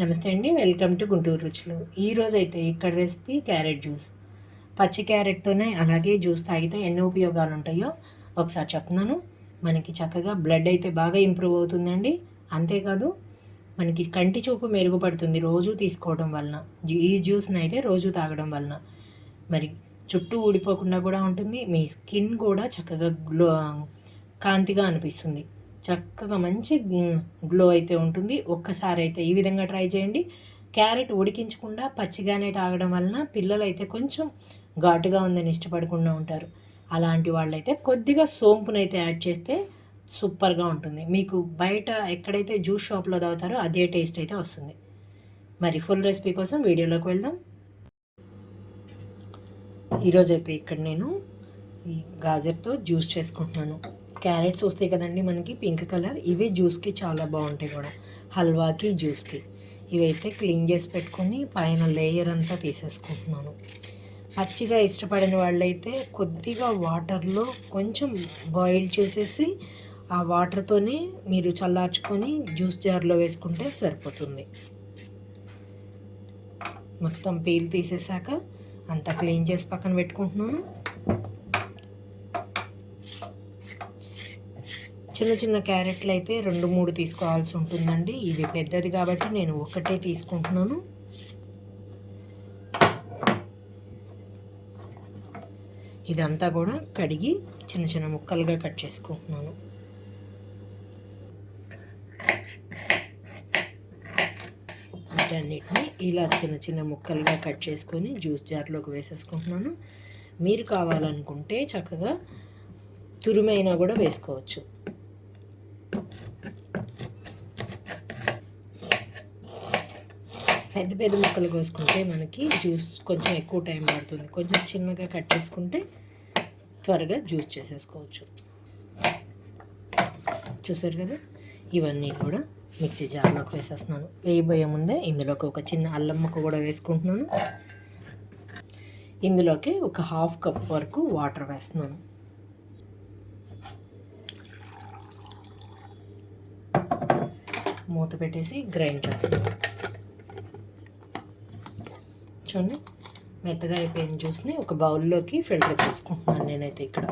నమస్తే అండి welcome to Guntur రుచులు. ఈరోజు అయితే ఇక్కడ రెసిపీ క్యారెట్ జ్యూస్. పచ్చి క్యారెట్తోనే అలాగే జ్యూస్ తాగితే ఎన్ని ఉపయోగాలు ఉంటాయో ఒకసారి చెప్తున్నాను. మనకి చక్కగా బ్లడ్ అయితే బాగా ఇంప్రూవ్ అవుతుందండి. అంతేకాదు మనకి కంటి చూపు మెరుగుపడుతుంది రోజు తీసుకోవడం వలన. ఈ జ్యూస్ని అయితే రోజు తాగడం వలన. మరి చుట్టూ ఊడిపోకుండా కూడా ఉంటుంది. మీ స్కిన్ కూడా చక్కగా గ్లో కాంతిగా అనిపిస్తుంది. చక్కగా మంచి గ్లో అయితే ఉంటుంది. ఒక్కసారి అయితే ఈ విధంగా ట్రై చేయండి. క్యారెట్ ఉడికించకుండా పచ్చిగానే తాగడం వలన పిల్లలు అయితే కొంచెం ఘాటుగా ఉందని ఇష్టపడకుండా ఉంటారు. అలాంటి వాళ్ళైతే కొద్దిగా సోంపునైతే యాడ్ చేస్తే సూపర్గా ఉంటుంది. మీకు బయట ఎక్కడైతే జ్యూస్ షాప్లో తాగుతారో అదే టేస్ట్ అయితే వస్తుంది. మరి ఫుల్ రెసిపీ కోసం వీడియోలోకి వెళ్దాం. ఈరోజైతే ఇక్కడ నేను ఈ గాజర్తో జ్యూస్ చేసుకుంటున్నాను. క్యారెట్స్ వస్తాయి కదండి మనకి పింక్ కలర్. ఇవి జ్యూస్కి చాలా బాగుంటాయి కూడా. హల్వాకి జ్యూస్కి ఇవైతే క్లీన్ చేసి పెట్టుకొని పైన లేయర్ అంతా తీసేసుకుంటున్నాను. పచ్చిగా ఇష్టపడిన వాళ్ళైతే కొద్దిగా వాటర్లో కొంచెం బాయిల్ చేసేసి ఆ వాటర్తోనే మీరు చల్లార్చుకొని జ్యూస్ జార్లో వేసుకుంటే సరిపోతుంది. మొత్తం పీల్ తీసేసాక అంతా క్లీన్ చేసి పక్కన పెట్టుకుంటున్నాను. చిన్న చిన్న క్యారెట్లు అయితే రెండు మూడు తీసుకోవాల్సి ఉంటుందండి. ఇది పెద్దది కాబట్టి నేను ఒకటే తీసుకుంటున్నాను. ఇదంతా కూడా కడిగి చిన్న చిన్న ముక్కలుగా కట్ చేసుకుంటున్నాను. వీటన్నిటిని ఇలా చిన్న చిన్న ముక్కలుగా కట్ చేసుకొని జ్యూస్ జార్లోకి వేసేసుకుంటున్నాను. మీరు కావాలనుకుంటే చక్కగా తురుమైనా కూడా వేసుకోవచ్చు. పెద్ద పెద్ద ముక్కలు కోసుకుంటే మనకి జ్యూస్ కొంచెం ఎక్కువ టైం పడుతుంది. కొంచెం చిన్నగా కట్ చేసుకుంటే త్వరగా జ్యూస్ చేసేసుకోవచ్చు. చూసారు కదా? ఇవన్నీ కూడా మిక్సీ జార్లోకి వేసేస్తున్నాను. వేయబోయే ముందే ఇందులోకి ఒక చిన్న అల్లం ముక్క కూడా వేసుకుంటున్నాను. ఇందులోకి ఒక హాఫ్ కప్ వరకు వాటర్ వేస్తున్నాను. మూత పెట్టేసి గ్రైండ్ చేస్తున్నాను. కూర్చొని మెత్తగా అయిపోయిన జ్యూస్ని ఒక బౌల్లోకి ఫిల్టర్ చేసుకుంటున్నాను నేనైతే ఇక్కడ.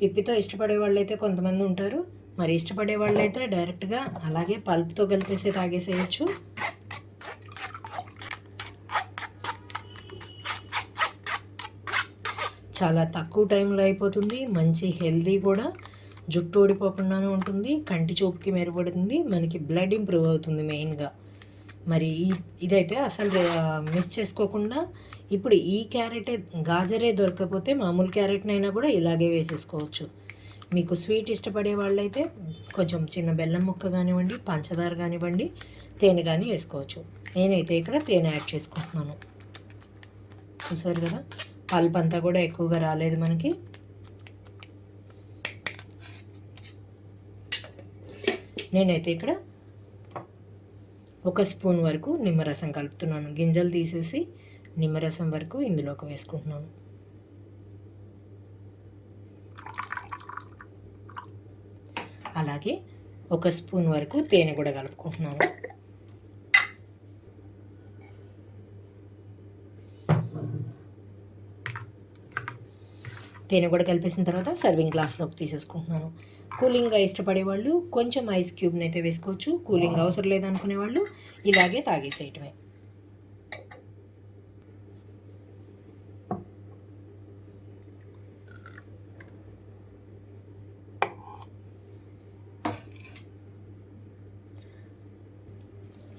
పిప్పితో ఇష్టపడే వాళ్ళైతే కొంతమంది ఉంటారు. మరి ఇష్టపడే వాళ్ళైతే డైరెక్ట్గా అలాగే పల్ప్తో కలిపేసి తాగేసేయచ్చు. చాలా తక్కువ టైంలో అయిపోతుంది. మంచి హెల్దీ కూడా. జుట్టు ఊడిపోకుండానే ఉంటుంది కంటి చూపుకి మెరుగుపడుతుంది మనకి బ్లడ్ ఇంప్రూవ్ అవుతుంది మెయిన్గా. మరి ఈ ఇదైతే అసలు మిస్ చేసుకోకుండా ఇప్పుడు ఈ క్యారెటే గాజరే దొరకకపోతే మామూలు క్యారెట్నైనా కూడా ఇలాగే వేసేసుకోవచ్చు. మీకు స్వీట్ ఇష్టపడే వాళ్ళైతే కొంచెం చిన్న బెల్లం ముక్క కానివ్వండి పంచదార కానివ్వండి తేనె కానీ వేసుకోవచ్చు. నేనైతే ఇక్కడ తేనె యాడ్ చేసుకుంటున్నాను. చూసారు కదా? పల్ప్ అంతా కూడా ఎక్కువగా రాలేదు మనకి. నేనైతే ఇక్కడ ఒక స్పూన్ వరకు నిమ్మరసం కలుపుతున్నాను. గింజలు తీసేసి నిమ్మరసం వరకు ఇందులోకి వేసుకుంటున్నాను. అలాగే ఒక స్పూన్ వరకు తేనె కూడా కలుపుకుంటున్నాను. తేనె కూడా కలిపేసిన తర్వాత సర్వింగ్ గ్లాస్లోకి తీసేసుకుంటున్నాను. కూలింగ్గా ఇష్టపడే వాళ్ళు కొంచెం ఐస్ క్యూబ్ని అయితే వేసుకోవచ్చు. కూలింగ్ అవసరం లేదనుకునే వాళ్ళు ఇలాగే తాగేసేయటమే.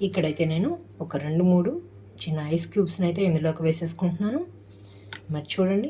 ఇక్కడైతే నేను ఒక రెండు మూడు చిన్న ఐస్ క్యూబ్స్ని అయితే ఇందులోకి వేసేసుకుంటున్నాను. మరి చూడండి